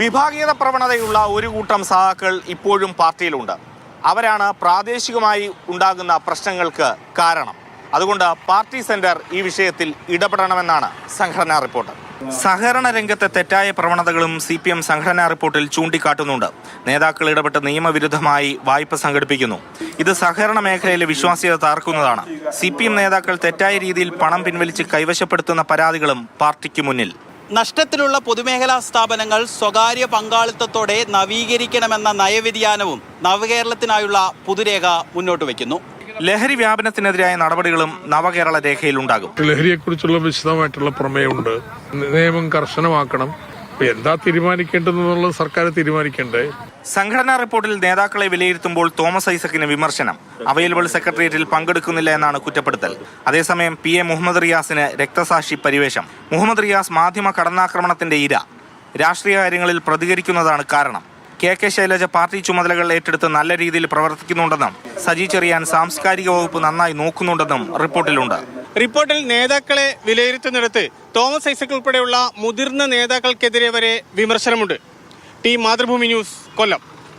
വിഭാഗീയത പ്രവണതയുള്ള ഒരു കൂട്ടം സഹാക്കൾ ഇപ്പോഴും പാർട്ടിയിലുണ്ട്. അവരാണ് പ്രാദേശികമായി ഉണ്ടാകുന്ന പ്രശ്നങ്ങൾക്ക് കാരണം. അതുകൊണ്ട് പാർട്ടി സെന്റർ ഈ വിഷയത്തിൽ ഇടപെടണമെന്നാണ് സംഘടനാ റിപ്പോർട്ട്. സഹകരണ രംഗത്തെ തെറ്റായ പ്രവണതകളും സി പി എം സംഘടനാ റിപ്പോർട്ടിൽ ചൂണ്ടിക്കാട്ടുന്നുണ്ട്. നേതാക്കൾ ഇടപെട്ട് നിയമവിരുദ്ധമായി വായ്പ സംഘടിപ്പിക്കുന്നു. ഇത് സഹകരണ മേഖലയിലെ വിശ്വാസ്യത താർക്കുന്നതാണ് സി പി എം നേതാക്കൾ തെറ്റായ രീതിയിൽ പണം പിൻവലിച്ച് കൈവശപ്പെടുത്തുന്ന പരാതികളും പാർട്ടിക്ക് മുന്നിൽ. നഷ്ടത്തിലുള്ള പൊതുമേഖലാ സ്ഥാപനങ്ങൾ സ്വകാര്യ പങ്കാളിത്തത്തോടെ നവീകരിക്കണമെന്ന നയവ്യതിയാനവും നവകേരളത്തിനായുള്ള പുതുരേഖ മുന്നോട്ട് വയ്ക്കുന്നു. ലഹരി വ്യാപനത്തിനെതിരായ നടപടികളും നവകേരള രേഖയിലുണ്ടാകും. ലഹരിയെക്കുറിച്ചുള്ള വിശദമായിട്ടുള്ള പ്രമേയമുണ്ട് നിയമം കർശനമാക്കണം. എന്താ തീരുമാനിക്കേണ്ടതെന്നുള്ളത് സർക്കാർ തീരുമാനിക്കണ്ടേ? സംഘടനാ റിപ്പോർട്ടിൽ നേതാക്കളെ വിലയിരുത്തുമ്പോൾ തോമസ് ഐസക്കിന് വിമർശനം. അവൈലബിൾ സെക്രട്ടേറിയറ്റിൽ പങ്കെടുക്കുന്നില്ല എന്നാണ് കുറ്റപ്പെടുത്തൽ. അതേസമയം പി എ മുഹമ്മദ് റിയാസിന് രക്തസാക്ഷി പരിവേഷം. മുഹമ്മദ് റിയാസ് മാധ്യമ കടന്നാക്രമണത്തിന്റെ ഇര. രാഷ്ട്രീയ കാര്യങ്ങളിൽ പ്രതികരിക്കുന്നതാണ് കാരണം. കെ കെ ശൈലജ പാർട്ടി ചുമതലകൾ ഏറ്റെടുത്ത് നല്ല രീതിയിൽ പ്രവർത്തിക്കുന്നുണ്ടെന്നും സജി ചെറിയാൻ സാംസ്കാരിക വകുപ്പ് നന്നായി നോക്കുന്നുണ്ടെന്നും റിപ്പോർട്ടിലുണ്ട്. റിപ്പോർട്ടിൽ നേതാക്കളെ വിലയിരുത്തുന്നിടത്ത് തോമസ് ഐസക് ഉൾപ്പെടെയുള്ള മുതിർന്ന നേതാക്കൾക്കെതിരെ വരെ വിമർശനമുണ്ട്. T Mathrubhumi news Kollam.